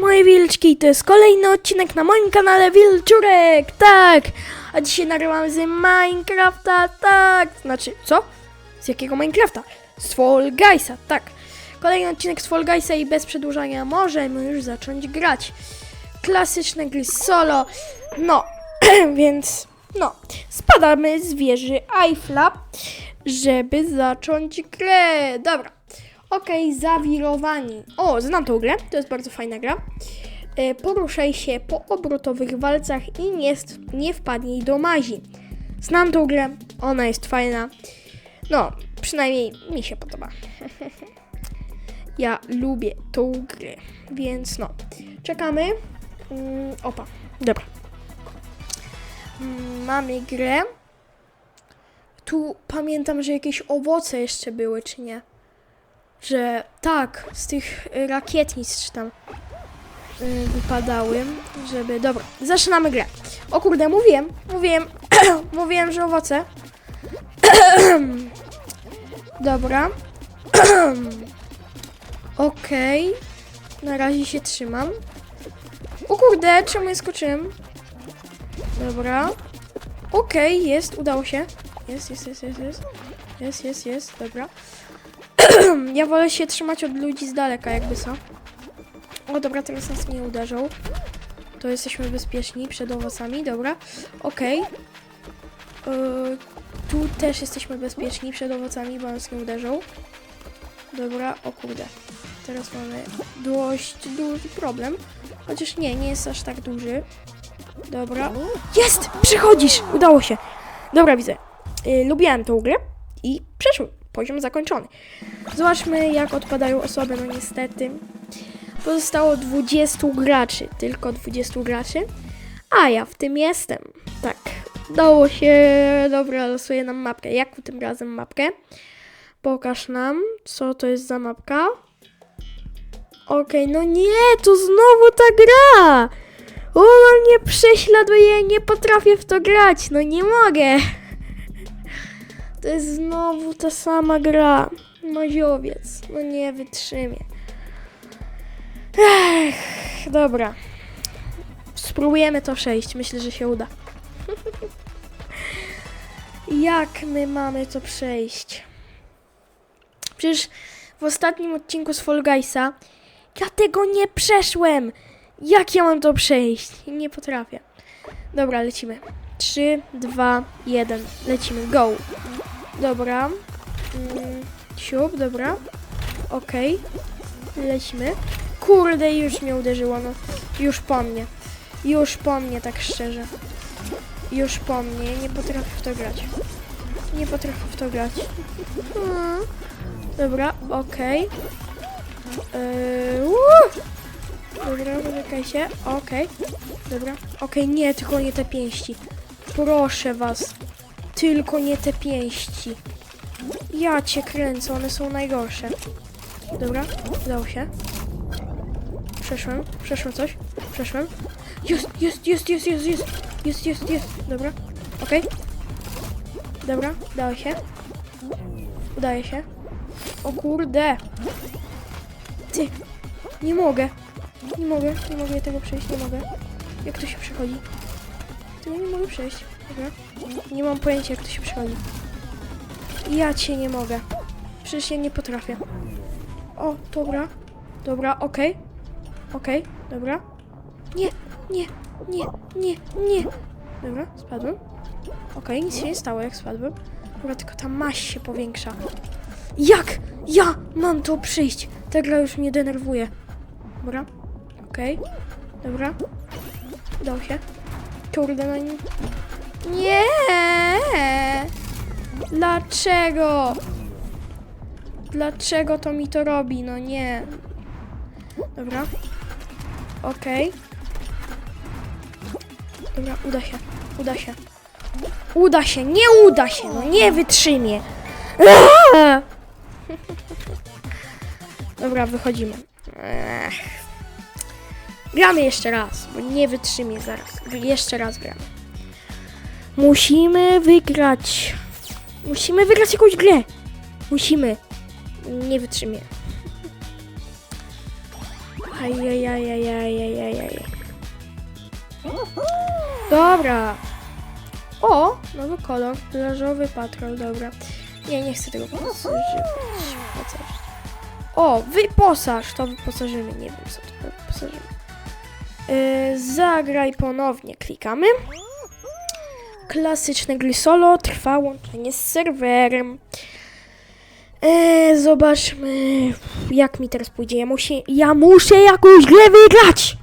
Moje wilczki, to jest kolejny odcinek na moim kanale Wilczurek, tak! A dzisiaj nagrywamy z Minecrafta, tak! Znaczy, co? Z jakiego Minecrafta? Z Fall Guysa, tak! Kolejny odcinek z Fall Guysa i bez przedłużania możemy już zacząć grać. Klasyczne gry solo, no, więc, no, spadamy z wieży Eiffla, żeby zacząć grę. Dobra. Okej, zawirowani. O, znam tą grę, to jest bardzo fajna gra. E, Poruszaj się po obrotowych walcach i nie, nie wpadnij do mazi. Znam tą grę, ona jest fajna. No, przynajmniej mi się podoba. ja lubię tą grę, więc no. Czekamy. Mm, opa, dobra. Mm, mamy grę. Tu pamiętam, że jakieś owoce jeszcze były, czy nie? Że tak, z tych y, rakietnic czy tam y, wypadały, żeby... Dobra, zaczynamy grę. O kurde, mówiłem, mówiłem, mówiłem, że owoce. Dobra. Okej. Na razie się trzymam. O kurde, czemu nie skoczyłem? Dobra. Okej, jest, udało się. Jest, jest, jest, jest, jest. Jest, jest, jest, dobra. Ja wolę się trzymać od ludzi z daleka, jakby co. O, dobra, teraz nas nie uderzą. To jesteśmy bezpieczni przed owocami, dobra. Okej. Yy, tu też jesteśmy bezpieczni przed owocami, bo nas nie uderzą. Dobra, o kurde. Teraz mamy dość duży problem. Chociaż nie, nie jest aż tak duży. Dobra. Jest! Przychodzisz! Udało się. Dobra, widzę. Yy, lubiłem tą grę i przeszły. Poziom zakończony. Zobaczmy, jak odpadają osoby. No niestety. Pozostało 20 graczy. Tylko 20 graczy. A ja w tym jestem. Tak. Dało się. Dobra, losuję nam mapkę. Jaką tym razem mapkę? Pokaż nam, co to jest za mapka. Okej, no nie, to znowu ta gra! Ona mnie prześladuje, nie potrafię w to grać, no nie mogę. To jest znowu ta sama gra. Maziowiec. No nie wytrzymie. Ech, dobra. Spróbujemy to przejść. Myślę, że się uda. Jak my mamy to przejść? Przecież w ostatnim odcinku z Fall Guysa ja tego nie przeszłem. Jak ja mam to przejść? Nie potrafię. Dobra, lecimy. 3, 2, 1. Lecimy. Go. Dobra. Mm, siup, dobra. Okej. Lecimy. Kurde, już mnie uderzyło, no. Już po mnie. Już po mnie, tak szczerze. Już po mnie. Nie potrafię w to grać. Nie potrafię w to grać. Mm. Dobra, okej. Yy, uuu. Dobra, zamykaj się. Okej. Dobra. Okej, nie, tylko nie te pięści. Proszę was. Tylko nie te pięści. Ja cię kręcę, one są najgorsze. Dobra, udało się. Przeszłem, przeszłem coś. Przeszłem. Jest, jest, jest, jest, jest, jest. Jest, jest, jest. Dobra, okej. Dobra, udało się. Udaje się. O kurde. Ty, nie mogę. Nie mogę, nie mogę tego przejść, nie mogę. Jak to się przechodzi? Tego nie mogę przejść. Dobra. Nie mam pojęcia, jak to się przechodzi. Ja cię nie mogę. Przecież ja nie potrafię. O, dobra. Dobra, okej. Okej, dobra. Nie, nie, nie, nie, nie. Dobra, spadłem. Okej, nic się nie stało, jak spadłem. Dobra, tylko ta maść się powiększa. Jak ja mam to przyjść? Ta gra już mnie denerwuje. Dobra, okej. Dobra. Udało się. Kurde, no nie... Nie! Dlaczego? Dlaczego to mi to robi? No nie. Dobra. Okej. Dobra, uda się. Uda się. Uda się, nie uda się, no nie wytrzymie. Dobra, wychodzimy. Gramy jeszcze raz, bo nie wytrzymie zaraz. Jeszcze raz gramy. Musimy wygrać. Musimy wygrać jakąś grę. Musimy. Nie wytrzymię. Ajajajajajajajaj. Dobra. O, nowy kolor, plażowy patrol, dobra. Nie, nie chcę tego wyposażyć. O, wyposaż, to wyposażymy, nie wiem co to wyposażymy. Yy, zagraj ponownie, klikamy. Klasyczne gry solo. Trwa łączenie z serwerem. Yy, zobaczmy, jak mi teraz pójdzie. Ja muszę, ja muszę jakąś grę wygrać!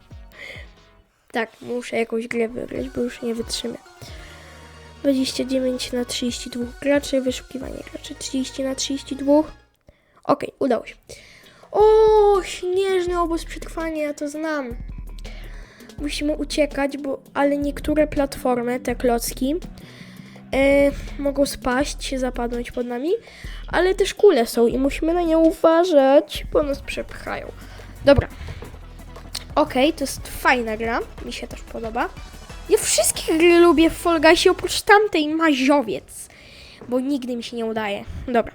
tak, muszę jakąś grę wygrać, bo już nie wytrzymę. 29 na 32 graczy, wyszukiwanie graczy 30 na 32. Okej, udało się. O, śnieżny obóz przetrwania, ja to znam. Musimy uciekać, bo ale niektóre platformy, te klocki, e, mogą spaść, zapadnąć pod nami, ale też kule są i musimy na nie uważać, bo nas przepchają. Dobra. Okej, to jest fajna gra, mi się też podoba. Ja wszystkie gry lubię w Fall Guysie, oprócz tamtej maziowiec, bo nigdy mi się nie udaje. Dobra.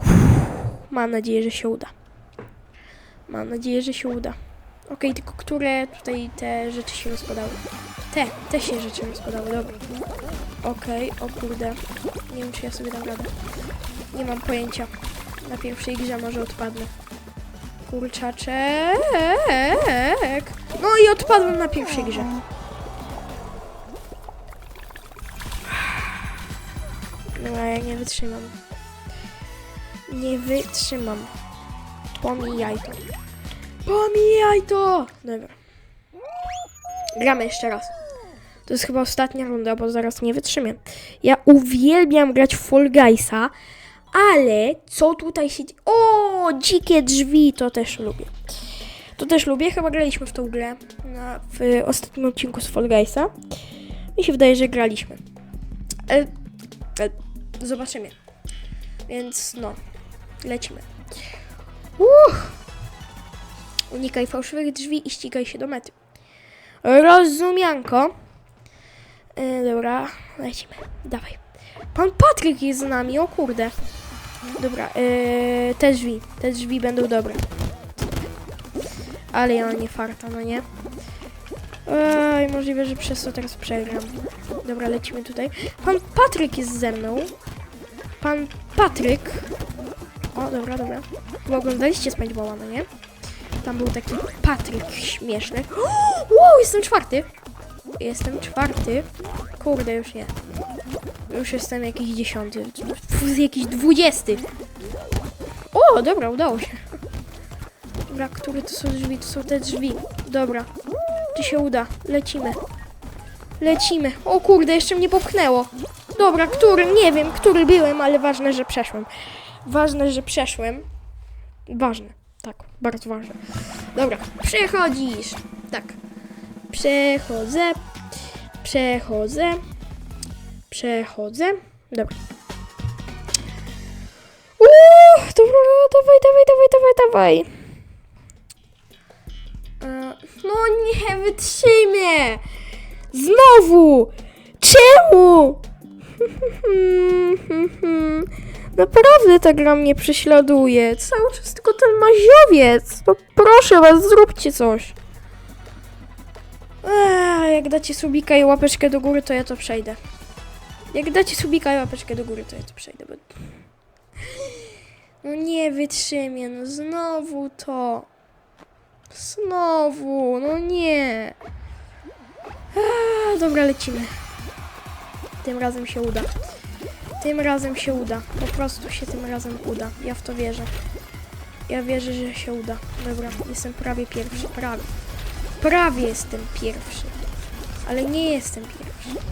Uff, mam nadzieję, że się uda. Mam nadzieję, że się uda. Okej, tylko które tutaj te rzeczy się rozpadały? Te, te się rzeczy rozpadały, dobra. Okej, o kurde. Nie wiem, czy ja sobie dam radę. Nie mam pojęcia. Na pierwszej grze może odpadnę. Kurczaczek. No i odpadłem na pierwszej grze. No ja nie wytrzymam. Nie wytrzymam. Pomijaj to. Pomijaj to! Dobra. Gramy jeszcze raz. To jest chyba ostatnia runda, bo zaraz nie wytrzymię. Ja uwielbiam grać w Fall Guysa, ale co tutaj się dzieje? O, dzikie drzwi, to też lubię. To też lubię, chyba graliśmy w tą grę na, w ostatnim odcinku z Fall Guysa. Mi się wydaje, że graliśmy. E, e, zobaczymy. Więc no, lecimy. Uff. Unikaj fałszywych drzwi i ścigaj się do mety. Rozumianko. E, dobra, lecimy. Dawaj. Pan Patryk jest z nami, o kurde. Dobra, e, te drzwi. Te drzwi będą dobre. Ale ja nie farta, no nie? Ej, możliwe, że przez to teraz przegram. Dobra, lecimy tutaj. Pan Patryk jest ze mną. Pan Patryk. O, dobra, dobra. Bo oglądaliście SpongeBoba, no nie? Tam był taki Patryk śmieszny. Wow, jestem czwarty. Jestem czwarty. Kurde, już nie. Już jestem jakiś dziesiąty. Pff, jakiś dwudziesty. O, dobra, udało się. Dobra, które to są drzwi? To są te drzwi. Dobra. Czy się uda? Lecimy. Lecimy. O kurde, jeszcze mnie popchnęło. Dobra, którym? Nie wiem, który byłem, ale ważne, że przeszłem. Ważne, że przeszłem. Ważne. Tak, bardzo ważne. Dobra, przechodzisz. Tak. Przechodzę. Przechodzę. Przechodzę. Dobra. Uuu, dobra, dawaj, dawaj, dawaj, dawaj, dawaj. E, No nie, wytrzymie! Znowu! Czemu? Naprawdę ta gra mnie prześladuje. Cały czas tylko ten maziowiec. Proszę was, zróbcie coś. Eee, jak dacie subika i łapeczkę do góry, to ja to przejdę. Jak dacie subika i łapeczkę do góry, to ja to przejdę. Bo... No nie wytrzymię, no znowu to. Znowu, no nie. Eee, dobra, lecimy. Tym razem się uda. Tym razem się uda. Po prostu się tym razem uda. Ja w to wierzę. Ja wierzę, że się uda. Dobra, jestem prawie pierwszy. Prawie. Prawie jestem pierwszy. Ale nie jestem pierwszy.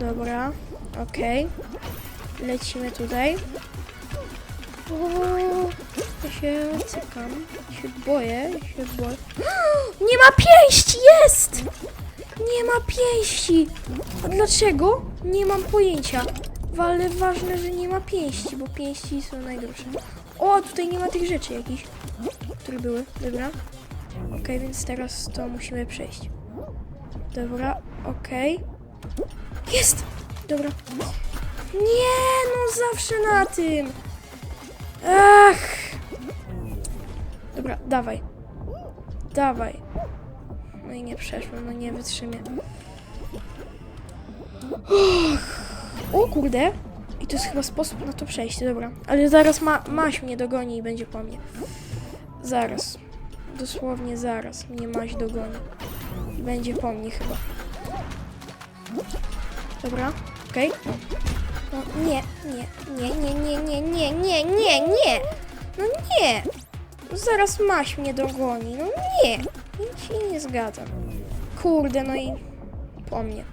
Dobra, okej. Lecimy tutaj. O, ja się cykam. Ja się boję. Ja się boję. Nie ma pięści! Jest! Nie ma pięści! A dlaczego? Nie mam pojęcia. Ale ważne, że nie ma pięści, bo pięści są najgorsze. O, tutaj nie ma tych rzeczy jakichś, które były. Dobra. Okej, więc teraz to musimy przejść. Dobra, okej. Jest! Dobra. Nie, no zawsze na tym. Ach. Dobra, dawaj. Dawaj. No i nie przeszłem, no nie wytrzymię. Uch. O kurde. I to jest chyba sposób na to przejście, dobra. Ale zaraz ma, Maś mnie dogoni i będzie po mnie. Zaraz. Dosłownie zaraz mnie Maś dogoni. I będzie po mnie chyba. Dobra, okej. No nie, nie, nie, nie, nie, nie, nie, nie, nie, nie. No nie. No Zaraz Maś mnie dogoni. No nie. Ja się nie zgadzam. Kurde, no i po mnie.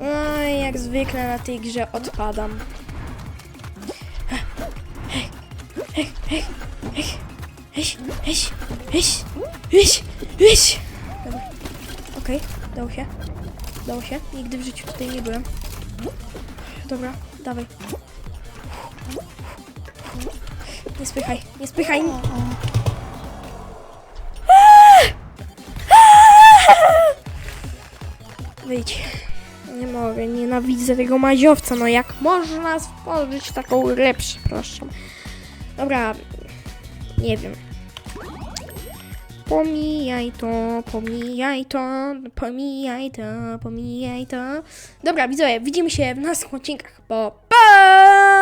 No i jak zwykle na tej grze odpadam. Dobra, okej, dało się. Dało się. Nigdy w życiu tutaj nie byłem. Dobra, dawaj. Nie spychaj, nie spychaj. Wyjdź. Nie mogę, nienawidzę tego maziowca. No jak można stworzyć taką grę, przepraszam. Dobra, nie wiem. Pomijaj to, pomijaj to, pomijaj to, pomijaj to. Dobra, widzowie, widzimy się w następnych odcinkach, bo pa!